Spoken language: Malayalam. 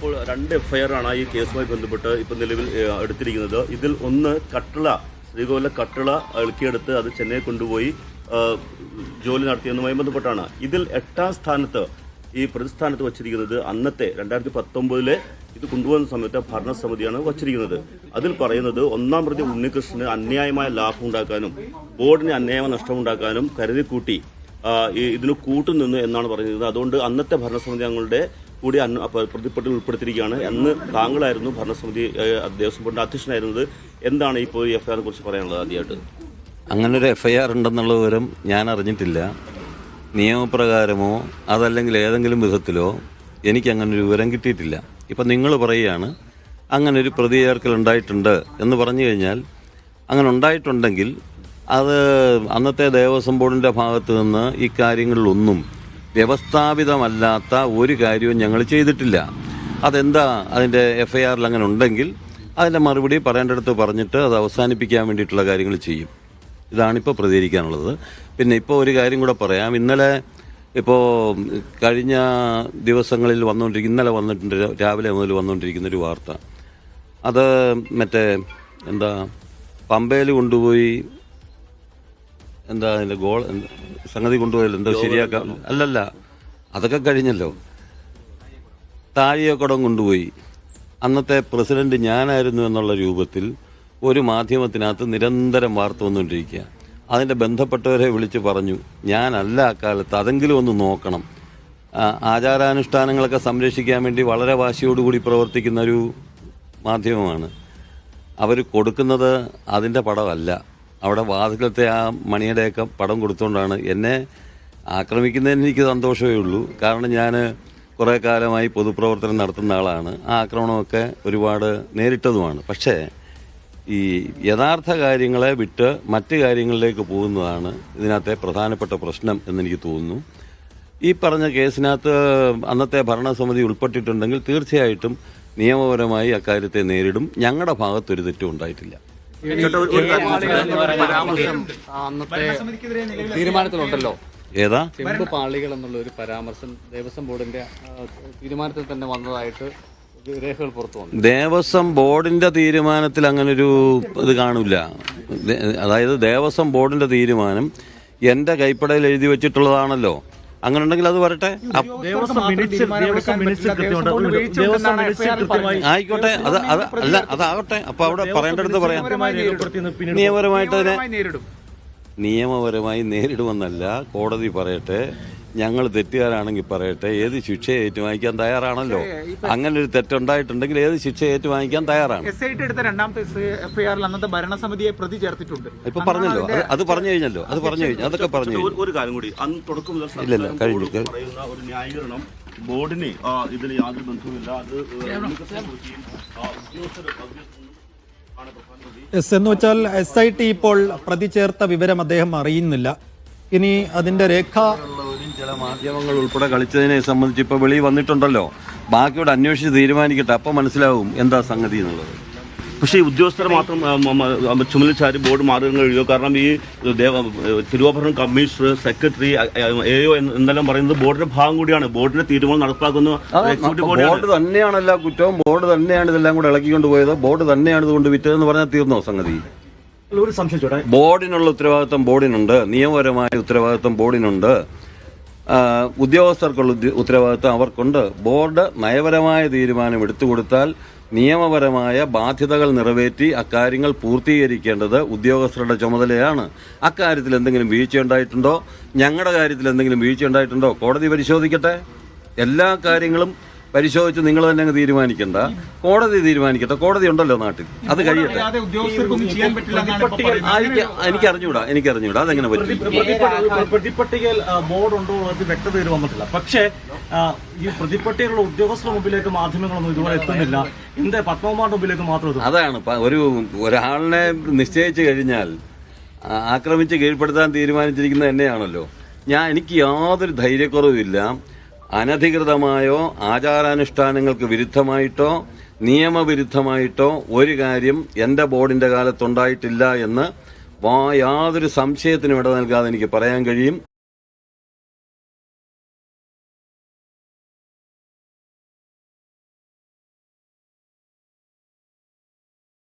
അപ്പോൾ രണ്ട് എഫ്ഐആർ ആണ് ഈ കേസുമായി ബന്ധപ്പെട്ട് ഇപ്പം നിലവിൽ എടുത്തിരിക്കുന്നത്. ഇതിൽ ഒന്ന് കട്ടിള ശ്രീകോവിലെ കട്ടിള ഇളക്കിയെടുത്ത് അത് ചെന്നൈ കൊണ്ടുപോയി ജോലി നടത്തിയതുമായി ബന്ധപ്പെട്ടാണ്. ഇതിൽ എട്ടാം സ്ഥാനത്ത് ഈ പ്രതിസ്ഥാനത്ത് വച്ചിരിക്കുന്നത് അന്നത്തെ രണ്ടായിരത്തി പത്തൊമ്പതിലെ ഇത് കൊണ്ടുപോകുന്ന സമയത്ത് ഭരണസമിതിയാണ് വച്ചിരിക്കുന്നത്. അതിൽ പറയുന്നത് ഒന്നാം പ്രതി ഉണ്ണികൃഷ്ണന് അന്യായമായ ലാഭം ഉണ്ടാക്കാനും ബോർഡിന് അന്യായമായ നഷ്ടമുണ്ടാക്കാനും കരുതിക്കൂട്ടി ഇതിന് കൂട്ടുനിന്ന് എന്നാണ് പറയുന്നത് അതുകൊണ്ട് അന്നത്തെ ഭരണസമിതി അംഗങ്ങളുടെ കൂടി പ്രതിപ്പട്ടികയിൽ ഉൾപ്പെടുത്തിയിരിക്കുകയാണ്. അന്ന് താങ്കളായിരുന്നു ഭരണസമിതി ദേവസ്വം ബോർഡിന്റെ അധ്യക്ഷനായിരുന്നത്. എന്താണ് ഇപ്പോൾ ഈ എഫ്ഐആറിനെ കുറിച്ച് പറയാനുള്ളത് ആദ്യമായിട്ട്? അങ്ങനെ ഒരു എഫ്ഐആർ ഉണ്ടെന്നുള്ള വിവരം ഞാൻ അറിഞ്ഞിട്ടില്ല. നിയമപ്രകാരമോ അതല്ലെങ്കിൽ ഏതെങ്കിലും വിധത്തിലോ എനിക്ക് അങ്ങനെ ഒരു വിവരം കിട്ടിയിട്ടില്ല. ഇപ്പം നിങ്ങൾ പറയുകയാണ് അങ്ങനെ ഒരു പ്രതി ചേർക്കൽ ഉണ്ടായിട്ടുണ്ട് എന്ന് പറഞ്ഞു കഴിഞ്ഞാൽ അങ്ങനെ ഉണ്ടായിട്ടുണ്ടെങ്കിൽ അത് അന്നത്തെ ദേവസ്വം ബോർഡിന്റെ ഭാഗത്ത് നിന്ന് ഇക്കാര്യങ്ങളിലൊന്നും വ്യവസ്ഥാപിതമല്ലാത്ത ഒരു കാര്യവും ഞങ്ങൾ ചെയ്തിട്ടില്ല. അതെന്താ? അതിന്റെ എഫ് ഐ ആറിൽ അങ്ങനെ ഉണ്ടെങ്കിൽ അതിന്റെ മറുപടി പറയേണ്ടടുത്ത് പറഞ്ഞിട്ട് അത് അവസാനിപ്പിക്കാൻ വേണ്ടിയിട്ടുള്ള കാര്യങ്ങൾ ചെയ്യും. ഇതാണിപ്പോൾ പ്രതികരിക്കാനുള്ളത്. പിന്നെ ഇപ്പോൾ ഒരു കാര്യം കൂടെ പറയാം. ഇന്നലെ ഇപ്പോൾ കഴിഞ്ഞ ദിവസങ്ങളിൽ വന്നുകൊണ്ടിരിക്കുന്ന ഇന്നലെ വന്നിട്ടുണ്ട് രാവിലെ മുതൽ വന്നുകൊണ്ടിരിക്കുന്ന ഒരു വാർത്ത. അത് മറ്റേ എന്താ പമ്പയിൽ കൊണ്ടുപോയി എന്താ അതിന്റെ ഗോൾ സംഗതി കൊണ്ടുപോയല്ലോ എന്തോ ശരിയാക്കാം? അല്ലല്ല അതൊക്കെ കഴിഞ്ഞല്ലോ. താഴിയക്കുടം കൊണ്ടുപോയി. അന്നത്തെ പ്രസിഡന്റ് ഞാനായിരുന്നു എന്നുള്ള രൂപത്തിൽ ഒരു മാധ്യമത്തിനകത്ത് നിരന്തരം വാർത്ത വന്നുകൊണ്ടിരിക്കുക. അതിന്റെ ബന്ധപ്പെട്ടവരെ വിളിച്ച് പറഞ്ഞു ഞാനല്ല അക്കാലത്ത് അതെങ്കിലും ഒന്ന് നോക്കണം. ആചാരാനുഷ്ഠാനങ്ങളൊക്കെ സംരക്ഷിക്കാൻ വേണ്ടി വളരെ വാശിയോടുകൂടി പ്രവർത്തിക്കുന്ന ഒരു മാധ്യമമാണ്. അവർ കൊടുക്കുന്നത് അതിന്റെ പടമല്ല അവിടെ വാതുക്കത്തെ ആ മണിയുടെയൊക്കെ പടം കൊടുത്തുകൊണ്ടാണ് എന്നെ ആക്രമിക്കുന്നതിന് എനിക്ക് സന്തോഷമേ ഉള്ളൂ. കാരണം ഞാൻ കുറേ കാലമായി പൊതുപ്രവർത്തനം നടത്തുന്ന ആളാണ്. ആ ആക്രമണമൊക്കെ ഒരുപാട് നേരിട്ടതുമാണ്. പക്ഷേ ഈ യഥാർത്ഥ കാര്യങ്ങളെ വിട്ട് മറ്റ് കാര്യങ്ങളിലേക്ക് പോകുന്നതാണ് ഇതിനകത്തെ പ്രധാനപ്പെട്ട പ്രശ്നം എന്നെനിക്ക് തോന്നുന്നു. ഈ പറഞ്ഞ കേസിനകത്ത് അന്നത്തെ ഭരണസമിതി ഉൾപ്പെട്ടിട്ടുണ്ടെങ്കിൽ തീർച്ചയായിട്ടും നിയമപരമായി അക്കാര്യത്തെ നേരിടും. ഞങ്ങളുടെ ഭാഗത്തൊരു തെറ്റും ഉണ്ടായിട്ടില്ല. ഒരു- ഒരു? പരാമർശം. അന്നത്തെ തീരുമാനത്തിലുണ്ടല്ലോ. ഏതാ? ചെമ്പ് പാളികൾ എന്നുള്ള ഒരു പരാമർശം ദേവസ്വം ബോർഡിന്റെ തീരുമാനത്തിൽ തന്നെ വന്നതായിട്ട് രേഖകൾ പുറത്തു വന്നു. ദേവസ്വം ബോർഡിന്റെ തീരുമാനത്തിൽ അങ്ങനൊരു ഇത് കാണില്ല. അതായത് ദേവസ്വം ബോർഡിന്റെ തീരുമാനം എന്റെ കൈപ്പടയിൽ എഴുതി വെച്ചിട്ടുള്ളതാണല്ലോ. അങ്ങനെ ഉണ്ടെങ്കിൽ അത് വരട്ടെ. ആയിക്കോട്ടെ. അത് അത് അല്ല അതാകട്ടെ അപ്പൊ അവിടെ പറയേണ്ടടുത്ത് പറയാം. നിയമപരമായിട്ട് അതിനെ നിയമപരമായി നേരിടുമെന്നല്ല കോടതി പറയട്ടെ. ഞങ്ങൾ തെറ്റുകാരാണെങ്കിൽ പറയട്ടെ ഏത് ശിക്ഷ ഏറ്റുവാങ്ങിക്കാൻ തയ്യാറാണല്ലോ? അങ്ങനെ ഒരു തെറ്റുണ്ടായിട്ടുണ്ടെങ്കിൽ ഏത് ശിക്ഷ ഏറ്റുവാങ്ങിക്കാൻ തയ്യാറാണ്? എസ് ഐ ടി എടുത്ത രണ്ടാമത്തെ എഫ്ഐആറിൽ അന്നത്തെ ഭരണസമിതിയെ പ്രതി ചേർത്തിട്ടുണ്ട്. ഇപ്പൊ പറഞ്ഞല്ലോ അത് പറഞ്ഞു കഴിഞ്ഞല്ലോ അത് പറഞ്ഞു കഴിഞ്ഞു അതൊക്കെ പറഞ്ഞു ഒരു- കഴിഞ്ഞു കാര്യം കൂടി അന്ന് തുടക്കം മുതൽ ഇല്ലില്ല, കഴിഞ്ഞു, ഒരു ന്യായീകരണം ബോർഡിന് ഇതിന് യാതൊരു ബന്ധവുമില്ല അത് എസ് എന്ന് വെച്ചാൽ എസ് ഐ ടി ഇപ്പോൾ പ്രതി ചേർത്ത വിവരം അദ്ദേഹം അറിയുന്നില്ല. ഇനി അതിന്റെ രേഖ ചില മാധ്യമങ്ങൾ ഉൾപ്പെടെ കളിച്ചതിനെ സംബന്ധിച്ച് ഇപ്പൊ വെളി വന്നിട്ടുണ്ടല്ലോ. ബാക്കിയോട് അന്വേഷിച്ച് തീരുമാനിക്കട്ടെ അപ്പൊ മനസ്സിലാവും എന്താ സംഗതി എന്നുള്ളത്. പക്ഷേ ഈ ഉദ്യോഗസ്ഥർ മാത്രം ചുമലിൽ ചാരി ബോർഡ് മാറുകയും കഴിയുമോ കാരണം ഈ തിരുവാഭരണം കമ്മീഷണർ സെക്രട്ടറി എ ഒ എന്നെല്ലാം പറയുന്നത് ബോർഡിന്റെ ഭാഗം കൂടിയാണ്. ബോർഡിന്റെ തീരുമാനം നടപ്പാക്കുന്ന. ബോർഡ് തന്നെയാണ് എല്ലാ കുറ്റവും. ബോർഡ് തന്നെയാണ് ഇതെല്ലാം കൂടെ ഇളക്കിക്കൊണ്ട് പോയത് ബോർഡ് തന്നെയാണ് ഇതുകൊണ്ട് വിറ്റതെന്ന് പറഞ്ഞാൽ തീർന്നോ സംഗതി? ഒരു സംശയം ബോർഡിനുള്ള ഉത്തരവാദിത്വം ബോർഡിനുണ്ട്. നിയമപരമായ ഉത്തരവാദിത്വം ബോർഡിനുണ്ട്. ഉദ്യോഗസ്ഥർക്കുള്ള ഉദ്യ- ഉത്തരവാദിത്വം അവർക്കുണ്ട്. ബോർഡ് നയപരമായ തീരുമാനം എടുത്തു കൊടുത്താൽ നിയമപരമായ ബാധ്യതകൾ നിറവേറ്റി അക്കാര്യങ്ങൾ പൂർത്തീകരിക്കേണ്ടത് ഉദ്യോഗസ്ഥരുടെ ചുമതലയാണ്. അക്കാര്യത്തിൽ എന്തെങ്കിലും വീഴ്ച ഉണ്ടായിട്ടുണ്ടോ ഞങ്ങളുടെ കാര്യത്തിൽ എന്തെങ്കിലും വീഴ്ച ഉണ്ടായിട്ടുണ്ടോ കോടതി പരിശോധിക്കട്ടെ. എല്ലാ കാര്യങ്ങളും പരിശോധിച്ച് നിങ്ങൾ തന്നെ അങ്ങ് തീരുമാനിക്കണ്ട. കോടതി തീരുമാനിക്കട്ടെ. കോടതി ഉണ്ടല്ലോ നാട്ടിൽ. അത് കഴിയട്ടെ. എനിക്കറിഞ്ഞൂടാ എനിക്കറിഞ്ഞൂടാ എനിക്ക് എനിക്ക് അറിഞ്ഞൂടാ. എനിക്ക് അറിഞ്ഞൂടാ. അതെങ്ങനെ പറ്റും? പ്രതിപട്ടിക- പ്രതിപട്ടികയിൽ ബോർഡ് ഉണ്ടോ എന്നത് വ്യക്തത വന്നിട്ടില്ല. പക്ഷേ ഈ പ്രതിപട്ടികയിലുള്ള ഉദ്യോഗസ്ഥരുടെ മുമ്പിലേക്ക് മാധ്യമങ്ങളൊന്നും ഇതുവരെ എത്തുന്നില്ല. എന്താ പത്മകുമാറിന്റെ മുമ്പിലേക്ക് മാത്രം അതാണ്. ഒരു ഒരാളിനെ നിശ്ചയിച്ചു കഴിഞ്ഞാൽ ആക്രമിച്ച് കീഴ്പ്പെടുത്താൻ തീരുമാനിച്ചിരിക്കുന്നത് എന്നെയാണല്ലോ. ഞാൻ എനിക്ക് യാതൊരു ധൈര്യക്കുറവുമില്ല അനധികൃതമായോ ആചാരാനുഷ്ഠാനങ്ങൾക്ക് വിരുദ്ധമായിട്ടോ നിയമവിരുദ്ധമായിട്ടോ ഒരു കാര്യം എന്റെ ബോർഡിന്റെ കാലത്തുണ്ടായിട്ടില്ല എന്ന് യാതൊരു സംശയത്തിനും ഇട നൽകാതെ എനിക്ക് പറയാൻ കഴിയും.